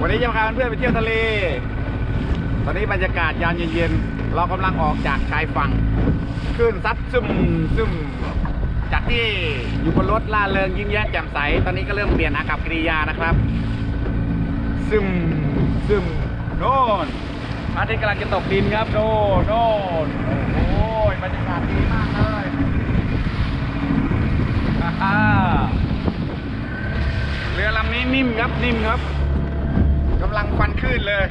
วันนี้จะพาเพื่อนไปเที่ยวทะเล ตอนนี้บรรยากาศยามเย็นๆ เรากำลังออกจากชายฝั่งคลื่นซัดซึมซึมจากที่อยู่บนรถล่าเริงยิ้มแย้มแจ่มใส ตอนนี้ก็เริ่มเปลี่ยนอากับกิริยานะครับ ซึมซึมโน่นอาทิตย์กำลังจะตกดินครับโน่นโน่นโอ้โหบรรยากาศดีมากเลยฮ่าเรือลำนี้นิ่มครับนิ่มครับ ฟันคลื่นเลย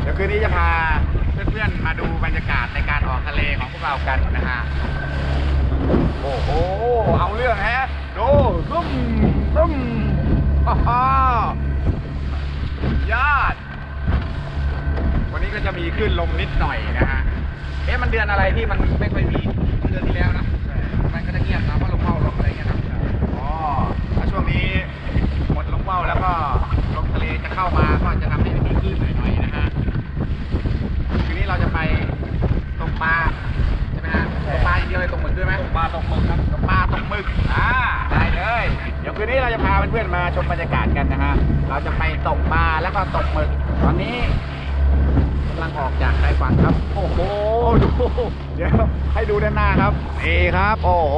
เดี๋ยวคืนนี้จะพาเพื่อนๆมาดูบรรยากาศในการออกทะเลของพวกเรากันนะฮะ โอ้โห เอาเรื่องแฮะ ดูตุ้มตุ้มฮ่าฮ่ายอด วันนี้ก็จะมีขึ้นลมนิดหน่อยนะฮะ เอ๊ะมันเดือนอะไรที่มันไม่ค่อยมี เดือนที่แล้วนะ มันก็จะเงียบนะเพราะลมเข้าลงี้ยรับ อ๋อถ้าช่วงนี้หมดลมเบ้าแล้วก็ลมทะเลจะเข้ามาก็จะทำให้มีคลื่นหน่อยๆนะฮะ ทีนี้เราจะไปตกปลาใช่ไหมฮะตกปลาอย่างเดียวเลยตกหมึกด้วยไหมต กปลาตกหมึกครับปลาตกหมึกอ่าได้เลย เดี๋ยวคืนนี้เราจะพาเพื่อนๆมาชมบรรยากาศกันนะฮะ เราจะไปตกปลาแล้วก็ตกหมึก ตอนนี้กำลังออกจากชายฝั่งครับ โอ้โห ดู เดี๋ยวให้ดูด้านหน้าครับ นี่ครับ โอ้โห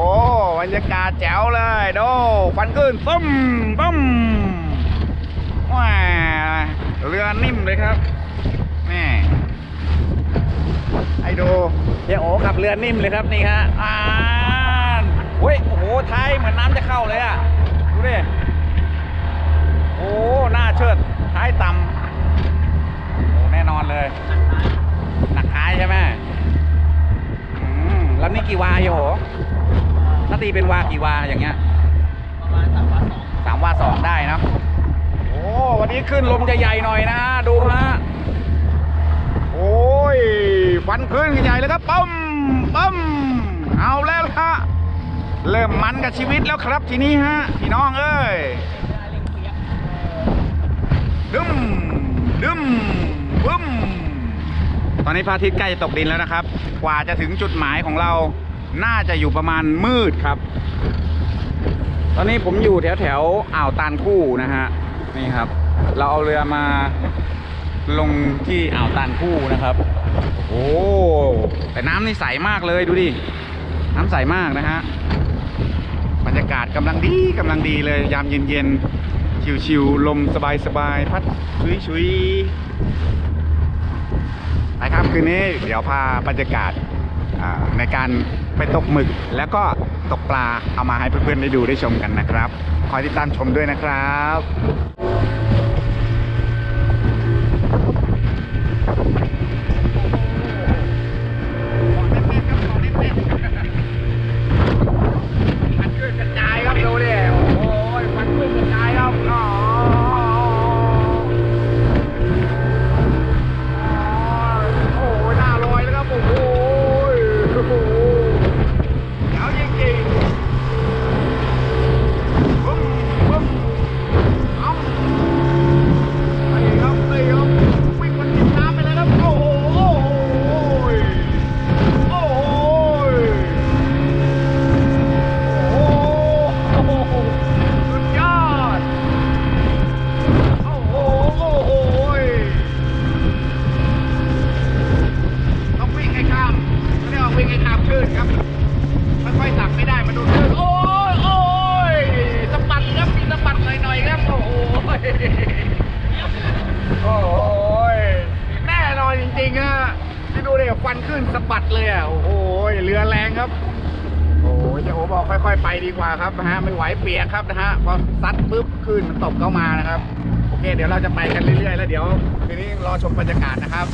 บรรยากาศแจ๋วเลยดูฟันขึ้นซึมบึ้มว้าเรือนิ่มเลยครับแม่ให้ดูเฮียโอกับเรือนิ่มเลยครับนี่ฮะอ่า เฮ้ย โอ้โหท้ายเหมือนน้ำจะเข้าเลยอะ ดูดิ โอ้หน้าเชิด ท้ายต่ำโอ้แน่นอนเลย หนักท้ายใช่ไหมอืมแล้วนี่กี่วาโยโหนาตีเป็นวากี่วาอย่างเงี้ย ประมาณสามวันสองสามวาสองได้นะ โอ้วันนี้ขึ้นลมจะใหญ่หน่อยนะ ดูฮะ โอ้ยฟันขึ้นกันใหญ่เลยครับปั๊มปั๊มเอาแล้วล่ะฮะ เริ่มมันกับชีวิตแล้วครับทีนี้ฮะพี่น้องเอ้ยดึมดึมบึ้มตอนนี้พระอาทิตย์ใกล้จะตกดินแล้วนะครับ กว่าจะถึงจุดหมายของเราน่าจะอยู่ประมาณมืดครับ ตอนนี้ผมอยู่แถวแถวอ่าวตานคู่นะฮะนี่ครับ เราเอาเรือมาลงที่อ่าวตานคู่นะครับ โอ้แต่น้ำนี่ใสมากเลยดูดิ น้ำใสมากนะฮะ บรรยากาศกำลังดีกำลังดีเลยยามเย็นๆชิวๆลมสบายๆพัดชุยๆไปครับคืนนี้เดี๋ยวพาบรรยากาศในการไปตกหมึกแล้วก็ตกปลาเอามาให้เพื่อนๆได้ดูได้ชมกันนะครับ คอยติดตามชมด้วยนะครับ ฟันขึ้นกระจายครับดูดิโอ้โหฟันขึ้นกระจายครับอ๋อโอ้โหหน้าลอยแล้วครับโอ้โหโอ้โหเจ๋วจริงๆบึ้มบึ้มเอาไปครับไปครับวิ่งบนทิศน้ำไปเลยครับโอ้โหโอ้โห โอ้โหสุดยอด โอ้โห โอ้โหต้องวิ่งให้ข้ามเขาเรียกว่าวิ่งให้ข้ามคลื่นครับค่อยๆตักไม่ได้มาดูคลื่นโอ้ยโอ้ยสะบัดครับมีสะบัดหน่อยๆครับ โอ้โหโอ้โหแน่นอนจริ งๆอะที่ดูเลยฟันขึ้นสะบัดเลยอะโอ้โหเรือแรงครับ โอ้ยจ้าโอบอกค่อย ๆ ไปดีกว่าครับนะฮะไม่ไหวเปียกครับนะฮะพอซัดปุ๊บขึ้นมันตกเข้ามานะครับโอเค เดี๋ยวเราจะไปกันเรื่อยๆ แล้วเดี๋ยวทีนี้รอชมบรรยากาศนะครับ